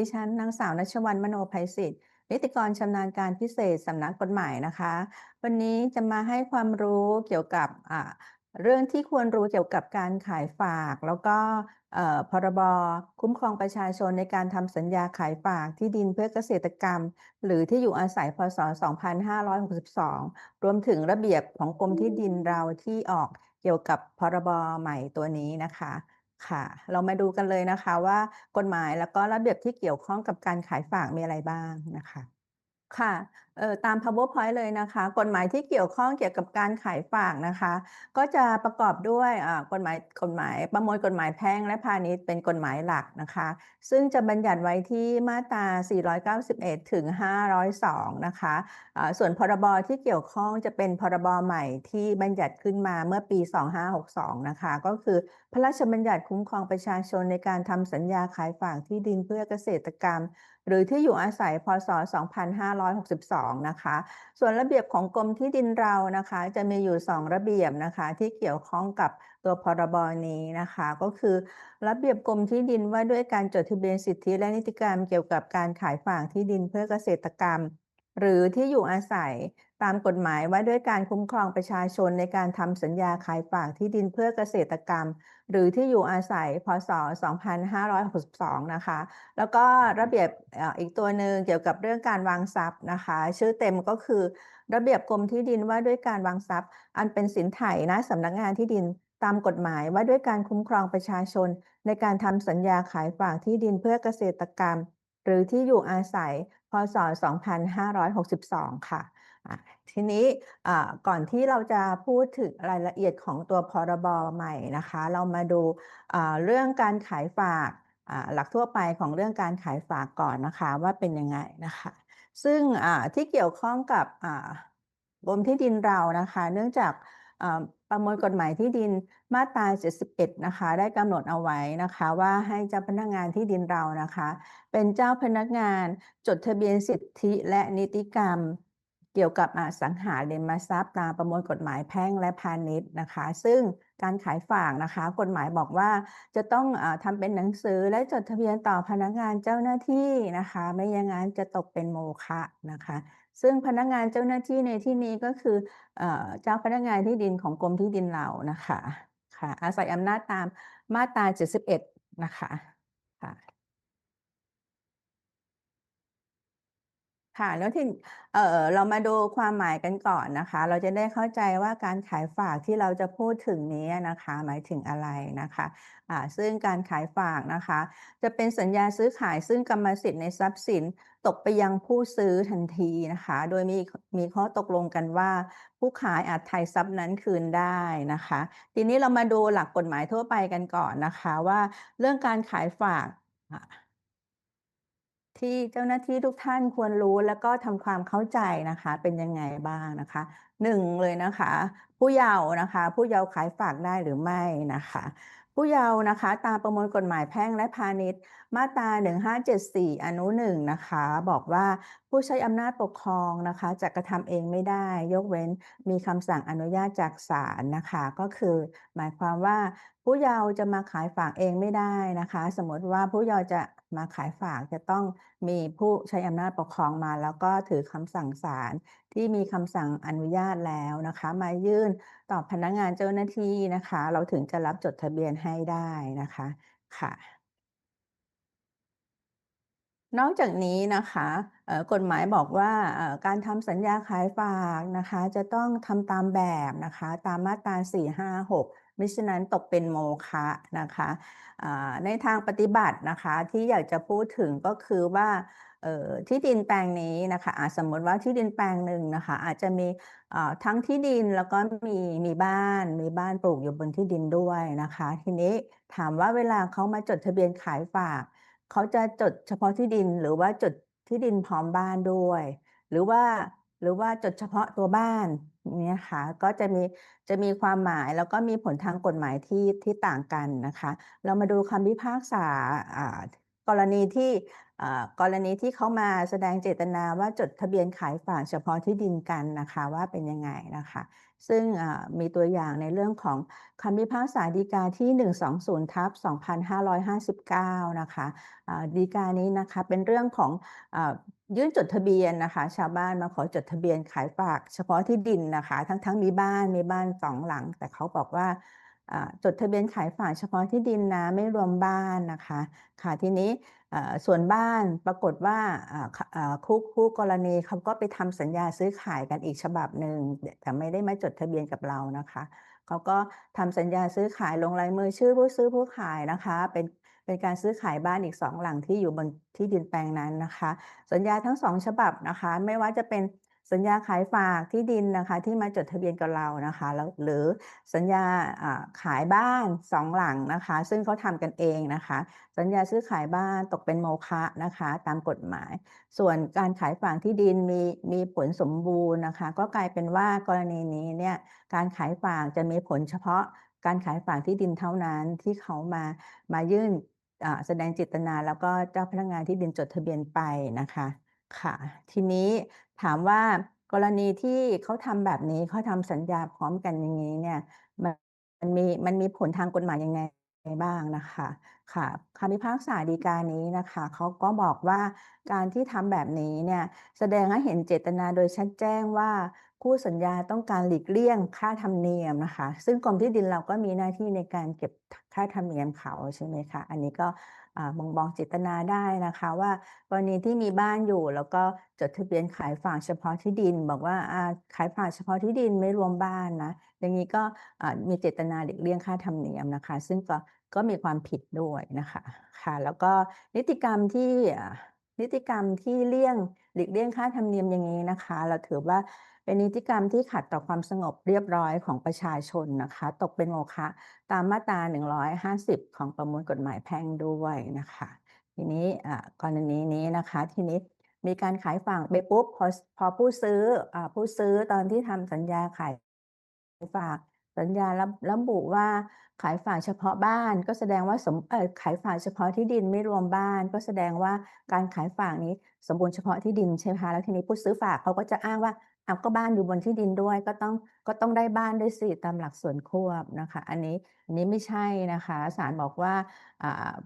ดิฉันนางสาวนัชวรรณมโนภัยศิษย์นิติกรชำนาญการพิเศษสำนักกฎหมายนะคะ วันนี้จะมาให้ความรู้เกี่ยวกับเรื่องที่ควรรู้เกี่ยวกับการขายฝาก แล้วก็พรบคุ้มครองประชาชนในการทำสัญญาขายฝากที่ดินเพื่อเกษตรกรรม หรือที่อยู่อาศัยพศ 2562 รวมถึงระเบียบของกรมที่ดินเราที่ออกเกี่ยวกับพรบใหม่ตัวนี้นะคะ ค่ะ เรามาดูกันเลยนะคะว่ากฎหมายแล้วก็ระเบียบที่เกี่ยวข้องกับการขายฝากมีอะไรบ้างนะคะ ค่ะ เอ่อตาม PowerPoint เลยนะคะ กฎหมายที่เกี่ยวข้องเกี่ยวกับการขายฝากนะคะ ก็จะประกอบด้วยอ่ากฎหมายกฎหมายประมวลกฎหมายแพ่งและพาณิชย์เป็นกฎหมายหลักนะคะ ซึ่งจะบัญญัติไว้ที่มาตรา 491 ถึง 502 นะคะอ่าส่วนพรบที่เกี่ยวข้องจะเป็นพรบใหม่ที่บัญญัติขึ้นมาเมื่อปี 2562 นะคะ ก็คือพระราชบัญญัติคุ้มครองประชาชนในการทำสัญญาขายฝากที่ดินเพื่อเกษตรกรรม หรือที่อยู่อาศัยพศ 2562นะคะ ส่วนระเบียบของกรมที่ดินเรานะคะ จะมีอยู่ 2 ระเบียบนะคะ ที่เกี่ยวข้องกับตัวพรบนี้นะคะ ก็คือ ระเบียบกรมที่ดินว่าด้วยการจดทะเบียนสิทธิและนิติกรรมเกี่ยวกับการขายฝากที่ดินเพื่อเกษตรกรรม หรือที่อยู่อาศัย ตามกฎหมายว่าด้วยการคุ้มครองประชาชนในการทำสัญญาขายฝากที่ดินเพื่อเกษตรกรรม หรือที่อยู่อาศัย พศ 2562 นะคะ แล้วก็ระเบียบอีกตัวหนึ่งเกี่ยวกับเรื่องการวางทรัพย์นะคะ ชื่อเต็มก็คือ ระเบียบกรมที่ดินว่าด้วยการวางทรัพย์ อันเป็นสินไถ่ณสำนักงานที่ดินตามกฎหมายว่าด้วยการคุ้มครองประชาชน ในการทำสัญญาขายฝากที่ดินเพื่อเกษตรกรรม หรือที่อยู่อาศัย พศ 2562 ค่ะ ทีนี้ก่อนที่เราจะพูดถึงรายละเอียดของตัวพรบใหม่นะคะ เรามาดูเรื่องการขายฝากหลักทั่วไปของเรื่องการขายฝากก่อนนะคะว่าเป็นยังไงนะคะ ซึ่งที่เกี่ยวข้องกับกรมที่ดินเรานะคะ เนื่องจากประมวลกฎหมายที่ดินมาตรา 71 นะคะ ได้กำหนดเอาไว้นะคะ ว่าให้เจ้าพนักงานที่ดินเรานะคะ เป็นเจ้าพนักงานจดทะเบียนสิทธิและนิติกรรม เกี่ยวกับอสังหาริมทรัพย์ตามประมวลกฎหมายแพ่งและพาณิชย์นะคะ ซึ่งการขายฝากนะคะ กฎหมายบอกว่าจะต้องอ่าทำเป็นหนังสือและจดทะเบียนต่อพนักงานเจ้าหน้าที่นะคะ ไม่อย่างนั้นจะตกเป็นโมฆะนะคะ ซึ่งพนักงานเจ้าหน้าที่ในที่นี้ก็คืออ่อเจ้าพนักงานที่ดินของกรมที่ดินเรานะคะค่ะอาศัยอำนาจตามมาตรา 71 นะคะคะ ค่ะแล้วที่เออเรามาดูความหมายกันก่อนนะคะ เราจะได้เข้าใจว่าการขายฝากที่เราจะพูดถึงนี้นะคะ หมายถึงอะไรนะคะอ่าซึ่งการขายฝากนะคะ จะเป็นสัญญาซื้อขายซึ่งกรรมสิทธิ์ในทรัพย์สินตกไปยังผู้ซื้อทันทีนะคะ โดยมีมีข้อตกลงกันว่า ผู้ขายอาจไถ่ทรัพย์นั้นคืนได้นะคะ ทีนี้เรามาดูหลักกฎหมายทั่วไปกันก่อนนะคะว่าเรื่องการขายฝากอ่า ที่เจ้าหน้าที่ทุกท่านควรรู้แล้วก็ทำความเข้าใจนะคะ เป็นยังไงบ้างนะคะหนึ่งเลยนะคะ ผู้เยาว์นะคะ ผู้เยาว์ขายฝากได้หรือไม่นะคะ ผู้เยาว์นะคะ ตามประมวลกฎหมายแพ่งและพาณิชย์ มาตรา 1574 อนุ1นะคะ บอกว่าผู้ใช้อำนาจปกครองนะคะจะกระทำเองไม่ได้ ยกเว้นมีคำสั่งอนุญาตจากศาลนะคะ ก็คือ หมายความว่าผู้เยาว์จะมาขายฝากเองไม่ได้นะคะ สมมติว่าผู้เยาว์จะมาขายฝากจะต้องมีผู้ใช้อำนาจปกครองมา แล้วก็ถือคำสั่งศาลที่มีคำสั่งอนุญาตแล้วนะคะ มายื่นต่อพนักงานเจ้าหน้าที่นะคะ เราถึงจะรับจดทะเบียนให้ได้นะคะค่ะ นอกจากนี้นะคะ กฎหมายบอกว่าการทำสัญญาขายฝากนะคะจะต้องทำตามแบบนะคะตามมาตรา 456 มิฉะนั้นตกเป็นโมฆะนะคะในทางปฏิบัตินะคะที่อยากจะพูดถึงก็คือว่าที่ดินแปลงนี้นะคะอาสมมติว่าที่ดินแปลงหนึ่งนะคะอาจจะมีทั้งที่ดินแล้วก็มีมีบ้านมีบ้านปลูกอยู่บนที่ดินด้วยนะคะ ทีนี้ถามว่าเวลาเขามาจดทะเบียนขายฝากเขาจะจดเฉพาะที่ดินหรือว่าจด ที่ดินพร้อมบ้านด้วย หรือว่าหรือว่าจดเฉพาะตัวบ้านอย่างเงี้ยค่ะก็จะมีจะมีความหมายแล้วก็มีผลทางกฎหมายที่ที่ต่างกันนะคะ เรามาดูคำพิพากษาากรณีที่กรณีที่เขามาแสดงเจตนาว่าจดทะเบียนขายฝากเฉพาะที่ดินกันนะคะว่าเป็นยังไงนะคะ ซึ่งมีตัวอย่างในเรื่องของคำพิพากษาฎีกาที่ 120ทับ2559 นะคะฎีกานี้นะคะเป็นเรื่องของอยื่นจดทะเบียนนะคะ ชาวบ้านมาขอจดทะเบียนขายฝาก เฉพาะที่ดินนะคะ ทั้งๆ มีบ้านมีบ้านสองหลัง แต่เขาบอกว่า จดทะเบียนขายฝากเฉพาะที่ดินนะไม่รวมบ้านนะคะค่ะทีนี้ส่วนบ้านปรากฏว่าคู่คู่กรณีเขาก็ไปทำสัญญาซื้อขายกันอีกฉบับหนึ่งแต่ไม่ได้มาจดทะเบียนกับเรานะคะเขาก็ทำสัญญาซื้อขายลงลายมือชื่อผู้ซื้อผู้ขายนะคะ เป็นเป็นการซื้อขายบ้านอีกสองหลังที่อยู่บนที่ดินแปลงนั้นนะคะ สัญญาทั้งสองฉบับนะคะ ไม่ว่าจะเป็น สัญญาขายฝากที่ดินนะคะที่มาจดทะเบียนกับเรานะคะแล้วหรือสัญญาขายบ้านสองหลังนะคะ ซึ่งเขาทำกันเองนะคะ สัญญาซื้อขายบ้านตกเป็นโมฆะนะคะ ตามกฎหมาย ส่วนการขายฝากที่ดินมีมีผลสมบูรณ์นะคะ ก็กลายเป็นว่ากรณีนี้เนี่ยการขายฝากจะมีผลเฉพาะการขายฝากที่ดินเท่านั้นที่เขามามายื่นแสดงเจตนาแล้วก็เจ้าพนักงานที่ดินจดทะเบียนไปนะคะค่ะ ทีนี้ ถามว่ากรณีที่เขาทำแบบนี้เขาทำสัญญาพร้อมกันอย่างนี้เนี่ยมันมันมีมันมีผลทางกฎหมายยังไงบ้างนะคะค่ะคำพิพากษาฎีกานี้นะคะเขาก็บอกว่าการที่ทำแบบนี้เนี่ยแสดงให้เห็นเจตนาโดยชัดแจ้งว่าคู่สัญญาต้องการหลีกเลี่ยงค่าธรรมเนียมนะคะ ซึ่งกรมที่ดินเราก็มีหน้าที่ในการเก็บค่าธรรมเนียมเขาใช่ไหมคะอันนี้ก็ บ่งบอกเจตนาได้นะคะว่ากรณีที่มีบ้านอยู่ แล้วก็จดทะเบียนขายฝากเฉพาะที่ดิน บอกว่าขายฝากเฉพาะที่ดินไม่รวมบ้านนะอย่างนี้ก็มีเจตนาหลีกเลี่ยงค่าธรรมเนียมนะคะ ซึ่งก็ก็มีความผิดด้วยนะคะค่ะ แล้วก็นิติกรรมที่นิติกรรมที่เลี่ยงหลีกเลี่ยงค่าธรรมเนียมอย่างนี้นะคะ เราถือว่า เป็นนิติกรรมที่ขัดต่อความสงบเรียบร้อยของประชาชนนะคะ ตกเป็นโมฆะตามมาตรา 150 ของประมวลกฎหมายแพ่งด้วยนะคะ ทีนี้กรณีนี้นะคะ ทีนี้มีการขายฝากไปปุ๊บพอพอผู้ซื้ออผู้ซื้อตอนที่ทำสัญญาขายฝากสัญญาระระบุว่าขายฝากเฉพาะบ้าน ก็แสดงว่าสมเออขายฝากเฉพาะที่ดินไม่รวมบ้าน ก็แสดงว่าการขายฝากนี้สมบูรณ์เฉพาะที่ดินใช่ไหมคะแล้วทีนี้ผู้ซื้อฝากเขาก็จะอ้างว่า อ้าก็บ้านอยู่บนที่ดินด้วยก็ต้องก็ต้องได้บ้านด้วยสิตามหลักส่วนควบนะคะ อันนี้อันนี้ไม่ใช่นะคะศาลบอกว่า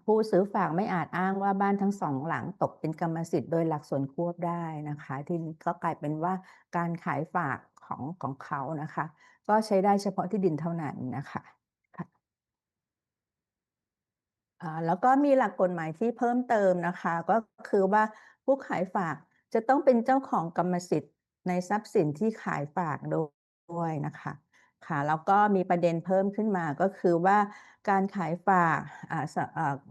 ผู้ซื้อฝากไม่อาจอ้างว่าบ้านทั้งสองหลังตกเป็นกรรมสิทธิ์โดยหลักส่วนควบได้นะคะ ที่ก็กลายเป็นว่าการขายฝากของของเขานะคะ ก็ใช้ได้เฉพาะที่ดินเท่านั้นนะคะค่ะแล้วก็มีหลักกฎหมายที่เพิ่มเติมนะคะ ก็คือว่าผู้ขายฝากจะต้องเป็นเจ้าของกรรมสิทธิ์ ในทรัพย์สินที่ขายฝากด้วยนะคะค่ะแล้วก็มีประเด็นเพิ่มขึ้นมาก็คือว่าการขายฝาก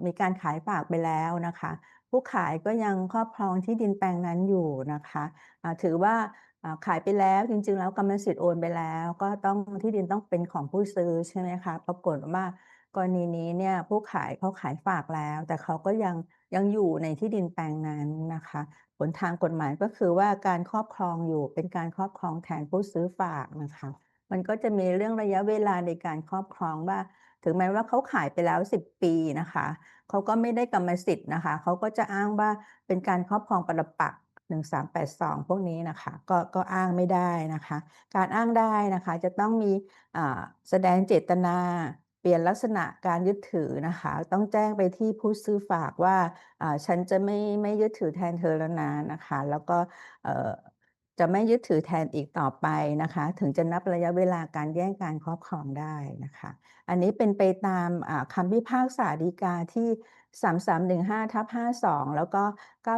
มีการขายฝากไปแล้วนะคะ ผู้ขายก็ยังครอบครองที่ดินแปลงนั้นอยู่นะคะอ่าถือว่าขายไปแล้วจริง ๆ แล้วกรรมสิทธิ์โอนไปแล้ว ก็ต้องที่ดินต้องเป็นของผู้ซื้อใช่ไหมคะปรากฏว่ากรณีนี้เนี่ยผู้ขายเขาขายฝากแล้ว แต่เขาก็ยัง ยังอยู่ในที่ดินแปลงนั้นนะคะผลทางกฎหมายก็คือว่าการครอบครองอยู่เป็นการครอบครองแทนผู้ซื้อฝากนะคะ มันก็จะมีเรื่องระยะเวลาในการครอบครองว่า ถึงแม้ว่าเขาขายไปแล้ว 10 ปีนะคะเขาก็ไม่ได้กรรมสิทธิ์นะคะเขาก็จะอ้างว่าเป็นการครอบครองปรปักษ์1382 พวกนี้นะคะก็ก็อ้างไม่ได้นะคะ การอ้างได้นะคะจะต้องมีแสดงเจตนา เปลี่ยนลักษณะการยึดถือนะคะ ต้องแจ้งไปที่ผู้ซื้อฝากว่าฉันจะไม่ไม่ยึดถือแทนเธอแล้วนะนะคะ แล้วก็ จะไม่ยึดถือแทนอีกต่อไปนะคะ ถึงจะนับระยะเวลาการแย่งการครอบครองได้นะคะ อันนี้เป็นไปตามคำพิพากษาฎีกาที่ 3315ทับ52 แล้วก็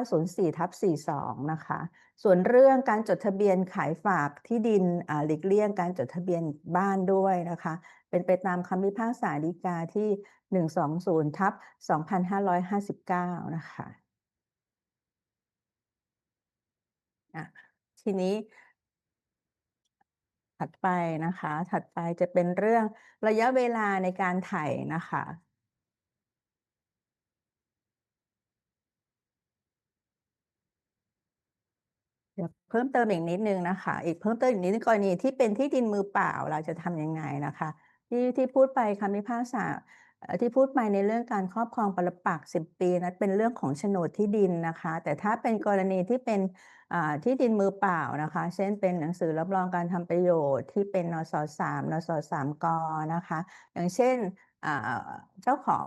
904ทับ42 นะคะ ส่วนเรื่องการจดทะเบียนขายฝากที่ดินอ่าหลีกเลี่ยงการจดทะเบียนบ้านด้วยนะคะ เป็นไปตามคำพิพากษาฎีกาที่ 120ทับ2559 นะคะอะ ทีนี้ ถัดไปนะคะ ถัดไปจะเป็นเรื่องระยะเวลาในการไถนะคะเดี๋ยวเพิ่มเติมอีกนิดนึงนะคะ อีกเพิ่มเติมอีกนิดนึงกรณีที่เป็นที่ดินมือเปล่าเราจะทำยังไงนะคะ ที่ที่พูดไปคำพิพากษา ที่พูดไปในเรื่องการครอบครองปรปักษ์10ปีนั้นเป็นเรื่องของโฉนดที่ดินนะคะ แต่ถ้าเป็นกรณีที่เป็นที่ดินมือเปล่านะคะ เช่นเป็นหนังสือรับรองการทำประโยชน์ที่เป็นนศ.3นศ.3ก.นะคะ อย่างเช่นเจ้าของ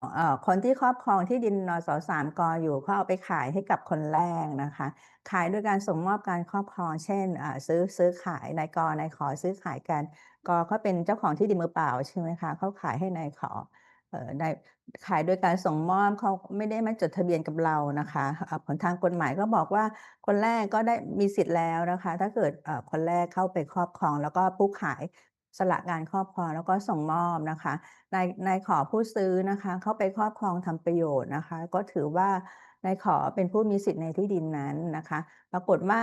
เอ่อ คนที่ครอบครองที่ดินนศ.3ก.อยู่ เขาเอาไปขายให้กับคนแรกนะคะ ขายโดยการส่งมอบการครอบครอง เช่น อ่า ซื้อ ซื้อขาย นายก นายขอ.ซื้อขายกัน ก.เขาเป็นเจ้าของที่ดินมือเปล่า ใช่ไหมคะ เขาขายให้นายขอ.เอ่อได้ขายโดยการส่งมอบ เขาไม่ได้มาจดทะเบียนกับเรานะคะ อ่า ผลทางกฎหมายก็บอกว่า คนแรกก็ได้ มีสิทธิ์แล้วนะคะ ถ้าเกิด เอ่อ คนแรกเข้าไปครอบครอง แล้วก็ผู้ขาย สละการครอบครองแล้วก็ส่งมอบนะคะนายนายข.ผู้ซื้อนะคะเข้าไปครอบครองทำประโยชน์นะคะ ก็ถือว่านายข.เป็นผู้มีสิทธิ์ในที่ดินนั้นนะคะ ปรากฏว่า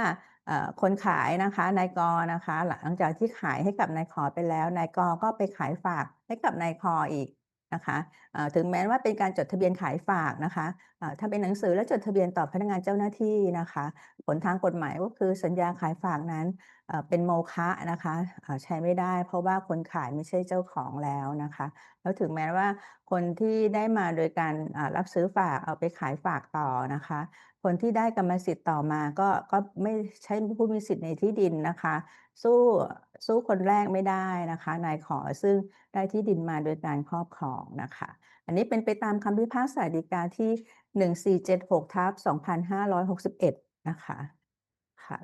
คนขายนะคะนายก.นะคะ หลังจากที่ขายให้กับนายขอ.ไปแล้วนายก.ก็ไปขายฝากให้กับนายข.อีก นะคะถึงแม้ว่าเป็นการจดทะเบียนขายฝากนะคะถ้าเป็นหนังสือและจดทะเบียนต่อพนักงานเจ้าหน้าที่นะคะ ผลทางกฎหมายก็คือสัญญาขายฝากนั้นเป็นโมฆะนะคะใช้ไม่ได้ เพราะว่าคนขายไม่ใช่เจ้าของแล้วนะคะ แล้วถึงแม้ว่าคนที่ได้มาโดยการรับซื้อฝากเอาไปขายฝากต่อนะคะ คนที่ได้กรรมสิทธิ์ต่อมาก็ก็ไม่ใช่ผู้มีสิทธิ์ในที่ดินนะคะ สู้ สู้คนแรกไม่ได้นะคะ นายขอ.ซึ่งได้ที่ดินมาโดยการครอบครองนะคะ อันนี้เป็นไปตามคำพิพากษาฎีกาที่ 1476/2561 นะคะค่ะ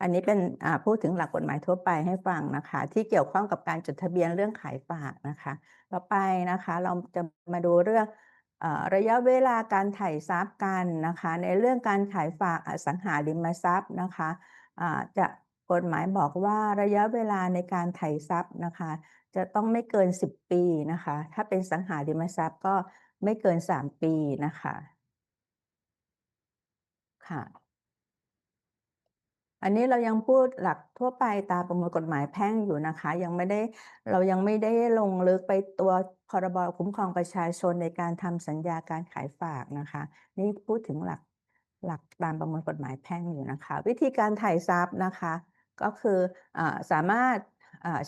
อันนี้เป็นอ่าพูดถึงหลักกฎหมายทั่วไปให้ฟังนะคะ ที่เกี่ยวข้องกับการจดทะเบียนเรื่องขายฝากนะคะ ต่อไปนะคะเราจะมาดูเรื่องอ่อระยะเวลาการถ่ทรัพย์กันนะคะ ในเรื่องการขายฝากอสังหาริมทรัพย์นะคะอ่าจะ กฎหมายบอกว่าระยะเวลาในการไถ่ทรัพย์นะคะ จะต้องไม่เกิน 10 ปีนะคะ ถ้าเป็นสังหาริมทรัพย์ก็ไม่เกิน 3 ปีนะคะค่ะ อันนี้เรายังพูดหลักทั่วไปตามประมวลกฎหมายแพ่งอยู่นะคะ ยังไม่ได้เรายังไม่ได้ลงลึกไปตัวพรบคุ้มครองประชาชนในการทำสัญญาการขายฝากนะคะ นี่พูดถึงหลักหลักตามประมวลกฎหมายแพ่งอยู่นะคะ วิธีการไถ่ทรัพย์นะคะ ก็คืออสามารถ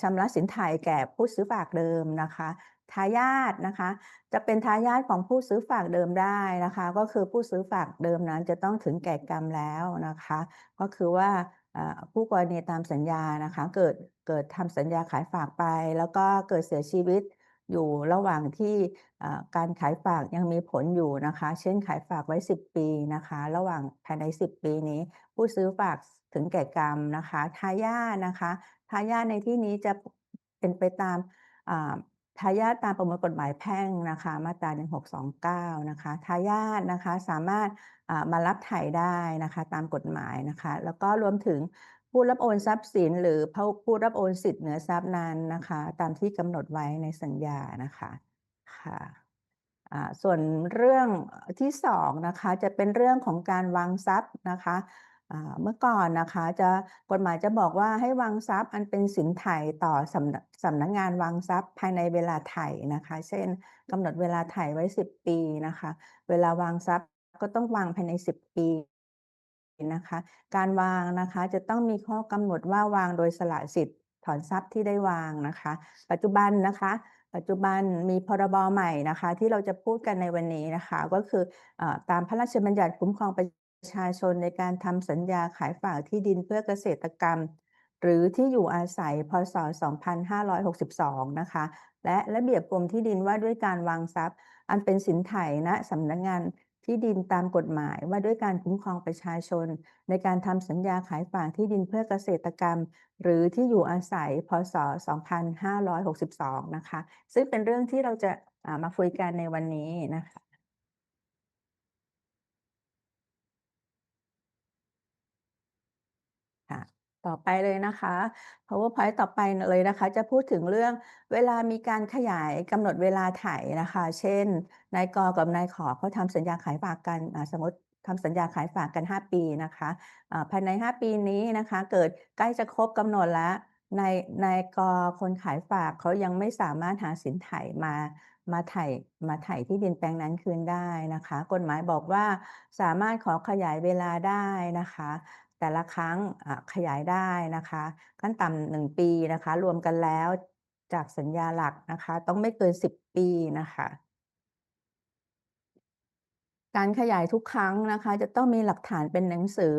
ชำระสินไถ่แก่ผู้ซื้อฝากเดิมนะคะทายาทนะคะ จะเป็นทายาทของผู้ซื้อฝากเดิมได้นะคะ ก็คือผู้ซื้อฝากเดิมนั้นจะต้องถึงแก่กรรมแล้วนะคะ ก็คือว่าอ่าคู่กรณีตามสัญญานะคะ เกิดเกิดทำสัญญาขายฝากไป แล้วก็เกิดเสียชีวิตอยู่ระหว่างที่การขายฝากยังมีผลอยู่นะคะ เช่นขายฝากไว้ 10 ปีนะคะ ระหว่างภายใน 10 ปีนี้ ผู้ซื้อฝาก ถึงแก่กรรมนะคะทายาทนะคะทายาทในที่นี้จะเป็นไปตามทายาทตามประมวลกฎหมายแพ่งนะคะมาตรา 1629 นะคะทายาทนะคะสามารถมารับไถ่ได้นะคะตามกฎหมายนะคะ แล้วก็รวมถึงผู้รับโอนทรัพย์สิน หรือผู้รับโอนสิทธิ์เหนือทรัพย์นั้นนะคะ ตามที่กำหนดไว้ในสัญญานะคะค่ะส่วนเรื่องเอ่อที่2นะคะจะเป็นเรื่องของการวางทรัพย์นะคะ เมื่อก่อนนะคะจะกฎหมายจะบอกว่าให้วางทรัพย์อันเป็นสินไถ่ต่อสำนักสำนักงานวางทรัพย์ภายในเวลาไถ่นะคะ เช่นกำหนดเวลาไถ่ไว้ 10 ปีนะคะ เวลาวางทรัพย์ก็ต้องวางภายใน 10 ปีนะคะ การวางนะคะจะต้องมีข้อกำหนดว่าวางโดยสละสิทธิ์ถอนทรัพย์ที่ได้วางนะคะ ปัจจุบันนะคะ ปัจจุบันมีพรบใหม่นะคะ ที่เราจะพูดกันในวันนี้นะคะ ก็คืออตามพระราชบัญญัติคุ้มครองประ ชาชนในการทำสัญญาขายฝากที่ดินเพื่อเกษตรกรรม หรือที่อยู่อาศัยพ.ศ.2562 นะคะ และระเบียบกรมที่ดินว่าด้วยการวางทรัพย์ อันเป็นสินไถ่ณสำนักงานที่ดินตามกฎหมายว่าด้วยการคุ้มครองประชาชน ในการทำสัญญาขายฝากที่ดินเพื่อเกษตรกรรม หรือที่อยู่อาศัยพ.ศ.2562 นะคะ ซึ่งเป็นเรื่องที่เราจะมาคุยกันในวันนี้นะคะ ค่ะ ต่อไปเลยนะคะ PowerPoint ต่อไปเลยนะคะ จะพูดถึงเรื่องเวลามีการขยายกำหนดเวลาถ่ายนะคะ เช่นนายกกับนายขอเขาทำสัญญาขายฝากกันสมมติทำสัญญาขายฝากกัน 5 ปีนะคะอ่าภายใน 5 ปีนี้นะคะ เกิดใกล้จะครบกำหนดแล้วนายนายกคนขายฝากเขายังไม่สามารถหาสินไถ่มามาไถ่มาไถ่ที่ดินแปลงนั้นคืนได้นะคะ กฎหมายบอกว่าสามารถขอขยายเวลาได้นะคะ แต่ละครั้งขยายได้นะคะ ขั้นต่ำหนึ่งปีนะคะ รวมกันแล้วจากสัญญาหลักนะคะ ต้องไม่เกินสิบปีนะคะการขยายทุกครั้งนะคะ จะต้องมีหลักฐานเป็นหนังสือ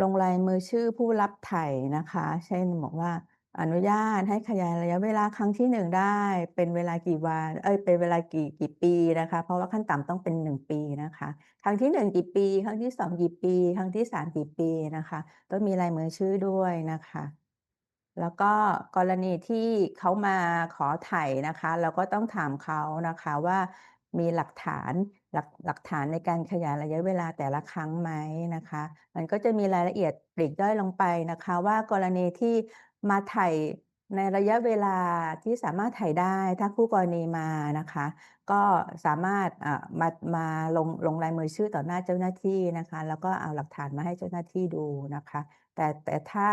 ลงลายมือชื่อผู้รับไถ่นะคะ เช่นบอกว่า อนุญาตให้ขยายระยะเวลาครั้งที่1ได้ เป็นเวลากี่วัน เอ๊ยเป็นเวลากี่กี่ปีนะคะ เพราะว่าขั้นต่ำต้องเป็น1ปีนะคะ ครั้งที่1กี่ปี ครั้งที่2กี่ปี ครั้งที่3กี่ปีนะคะ ต้องมีลายมือชื่อด้วยนะคะ แล้วก็กรณีที่เขามาขอไถ่นะคะ เราก็ต้องถามเขานะคะว่ามีหลักฐานหลักหลักฐานในการขยายระยะเวลาแต่ละครั้งไหมนะคะ มันก็จะมีรายละเอียดปลีกย่อยลงไปนะคะ ว่ากรณีที่ มาไถ่ในระยะเวลาที่สามารถไถ่ได้ถ้าคู่กรณีมานะคะ ก็สามารถอ่ามามาลงลงลายมือชื่อต่อหน้าเจ้าหน้าที่นะคะ แล้วก็เอาหลักฐานมาให้เจ้าหน้าที่ดูนะคะ แต่แต่ถ้า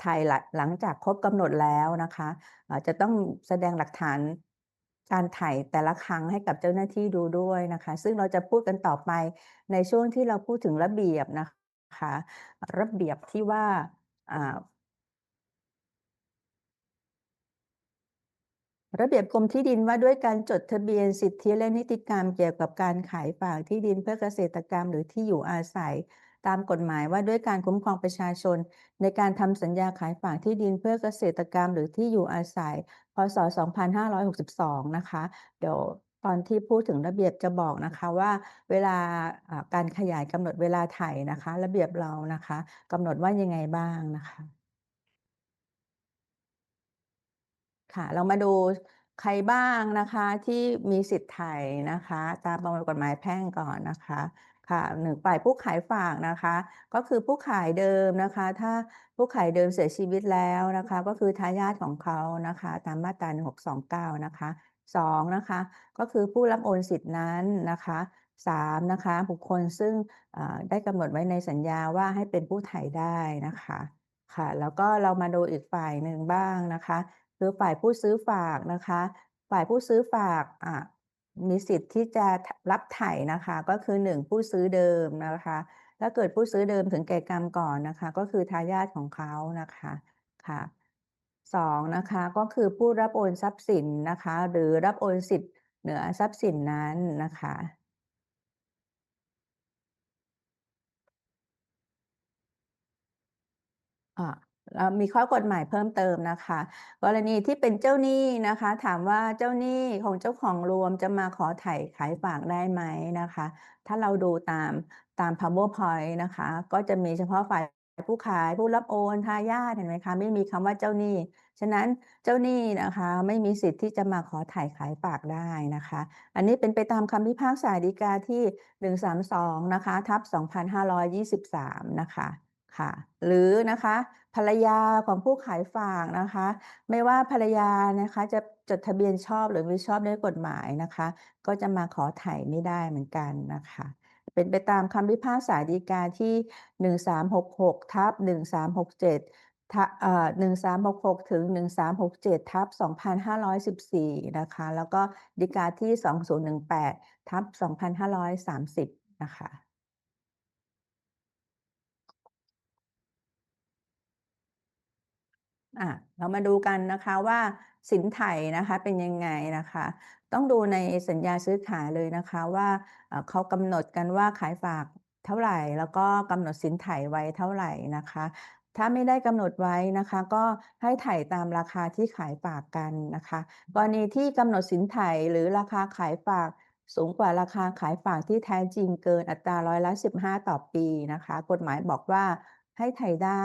ไถ่หลังหลังจากครบกำหนดแล้วนะคะจะต้องแสดงหลักฐานการถ่ายแต่ละครั้งให้กับเจ้าหน้าที่ดูด้วยนะคะ ซึ่งเราจะพูดกันต่อไปในช่วงที่เราพูดถึงระเบียบนะคะ ระเบียบที่ว่า อ่า ระเบียบกรมที่ดินว่าด้วยการจดทะเบียนสิทธิและนิติกรรมเกี่ยวกับการขายฝากที่ดินเพื่อเกษตรกรรมหรือที่อยู่อาศัย ตามกฎหมายว่าด้วยการคุ้มครองประชาชน ในการทำสัญญาขายฝากที่ดินเพื่อเกษตรกรรมหรือที่อยู่อาศัย พ.ศ.2562 นะคะ เดี๋ยวตอนที่พูดถึงระเบียบจะบอกนะคะว่าเวลาการขยายกำหนดเวลาไถ่นะคะ ระเบียบเรานะคะกำหนดว่ายังไงบ้างนะคะ ค่ะ เรามาดูใครบ้างนะคะที่มีสิทธิ์ไถ่นะคะ ตามประมวลกฎหมายแพ่งก่อนนะคะค่ะ1ฝ่ายผู้ขายฝากนะคะ ก็คือผู้ขายเดิมนะคะ ถ้าผู้ขายเดิมเสียชีวิตแล้วนะคะ ก็คือทายาทของเขานะคะ ตามมาตรา1629 นะคะ2นะคะ ก็คือผู้รับโอนสิทธินั้นนะคะ3นะคะบุคคลซึ่งได้กำหนดไว้ในสัญญาว่าให้เป็นผู้ไถ่ได้นะคะค่ะ แล้วก็เรามาดูอีกฝ่ายหนึ่งบ้างนะคะ คือฝ่ายผู้ซื้อฝากนะคะ ฝ่ายผู้ซื้อฝากอ่ามีสิทธิ์ที่จะรับไถ่นะคะ ก็คือ 1 ผู้ซื้อเดิมนะคะถ้าเกิดผู้ซื้อเดิมถึงแก่กรรมก่อนนะคะ ก็คือทายาทของเขานะคะค่ะ2นะคะก็คือผู้รับโอนทรัพย์สินนะคะ หรือรับโอนสิทธิ์เหนือทรัพย์สินนั้นนะคะอ่า มีข้อกฎหมายเพิ่มเติมนะคะ กรณีที่เป็นเจ้าหนี้นะคะ ถามว่าเจ้าหนี้ของเจ้าของรวมจะมาขอไถ่ขายฝากได้ไหมนะคะ ถ้าเราดูตามตาม PowerPoint นะคะ ก็จะมีเฉพาะฝ่ายผู้ขายผู้รับโอนทายาทเห็นไหมคะไม่มีคำว่าเจ้าหนี้ ฉะนั้นเจ้าหนี้นะคะ ไม่มีสิทธิ์ที่จะมาขอถ่ายขายฝากได้นะคะ อันนี้เป็นไปตามคำพิพากษาฎีกาที่ 132 นะคะ ทับ 2523 นะคะ ค่ะ หรือนะคะภรรยาของผู้ขายฝากนะคะ ไม่ว่าภรรยานะคะจะจดทะเบียนชอบหรือไมิชอบด้วยกฎหมายนะคะ ก็จะมาขอถ่ายไม่ได้เหมือนกันนะคะ เป็นไปตามคำพิพากษาฎีกาที่ 1366ทับ1367ทอ่า1366 ถึง 1367 ทับ 2514 นะคะ แล้วก็ฎีกาที่ 2018 ทับ 2530 นะคะ อ่าเรามาดูกันนะคะว่าสินไถ่นะคะเป็นยังไงนะคะ ต้องดูในสัญญาซื้อขายเลยนะคะว่าเขากำหนดกันว่าขายฝากเท่าไหร่ แล้วก็กำหนดสินไถ่ไว้เท่าไหร่นะคะ ถ้าไม่ได้กำหนดไว้นะคะ ก็ให้ไถ่ตามราคาที่ขายฝากกันนะคะกรณีที่กำหนดสินไถ่หรือราคาขายฝากสูงกว่าราคาขายฝากที่แท้จริงเกินอัตราร้อยละ15 ต่อปีนะคะ กฎหมายบอกว่า ให้ไถ่ได้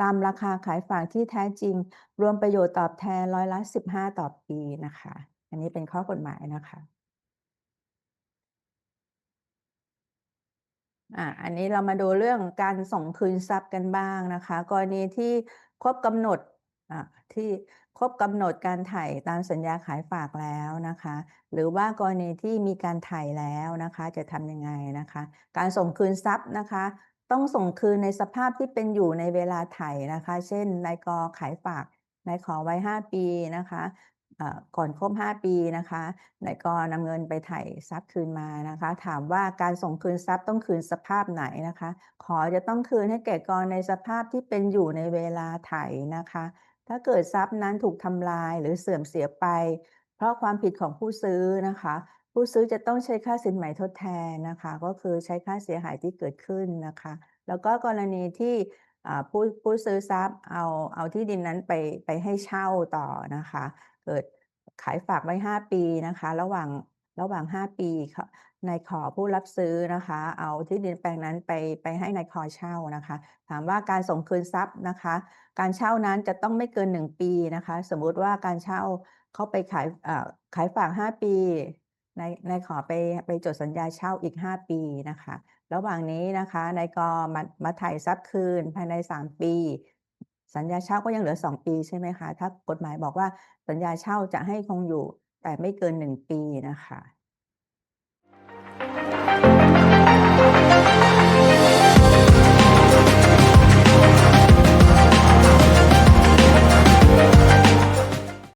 ตามราคาขายฝากที่แท้จริง รวมประโยชน์ตอบแทนร้อยละ15ต่อปีนะคะ อันนี้เป็นข้อกฎหมายนะคะอ่าอันนี้เรามาดูเรื่องการส่งคืนทรัพย์กันบ้างนะคะ กรณีที่ครบกำหนดอ่าที่ครบกำหนดการไถ่ตามสัญญาขายฝากแล้วนะคะ หรือว่ากรณีที่มีการไถ่แล้วนะคะ จะทำยังไงนะคะ การส่งคืนทรัพย์นะคะ ต้องส่งคืนในสภาพที่เป็นอยู่ในเวลาไถ่นะคะ เช่นนายกขายฝากนายขอไว้ 5 ปีนะคะก่อนครบ 5 ปีนะคะนายกนำเงินไปไถ่ทรัพย์คืนมานะคะ ถามว่าการส่งคืนทรัพย์ต้องคืนสภาพไหนนะคะ ขอจะต้องคืนให้แก่กรในสภาพที่เป็นอยู่ในเวลาไถ่นะคะ ถ้าเกิดทรัพย์นั้นถูกทำลายหรือเสื่อมเสียไป เพราะความผิดของผู้ซื้อนะคะ ผู้ซื้อจะต้องใช้ค่าสินไหมทดแทนนะคะ ก็คือใช้ค่าเสียหายที่เกิดขึ้นนะคะ แล้วก็กรณีที่ผู้ผู้ซื้อทรัพย์เอาเอาที่ดินนั้นไปไปให้เช่าต่อนะคะ เกิดขายฝากไว้ 5 ปีนะคะ ระหว่างระหว่าง 5 ปีนายขอผู้รับซื้อนะคะ เอาที่ดินแปลงนั้นไปไปให้นายขอเช่านะคะ ถามว่าการส่งคืนทรัพย์นะคะ การเช่านั้นจะต้องไม่เกิน 1 ปีนะคะ สมมุติว่าการเช่าเขาไปขายขายฝาก 5 ปี นายนายขอไปไปจดสัญญาเช่าอีก 5 ปีนะคะ ระหว่างนี้นะคะนายกมามาถ่ายทรัพย์คืนภายใน 3 ปี สัญญาเช่าก็ยังเหลือ 2 ปีใช่ไหมคะ ถ้ากฎหมายบอกว่าสัญญาเช่าจะให้คงอยู่แต่ไม่เกิน 1 ปีนะคะ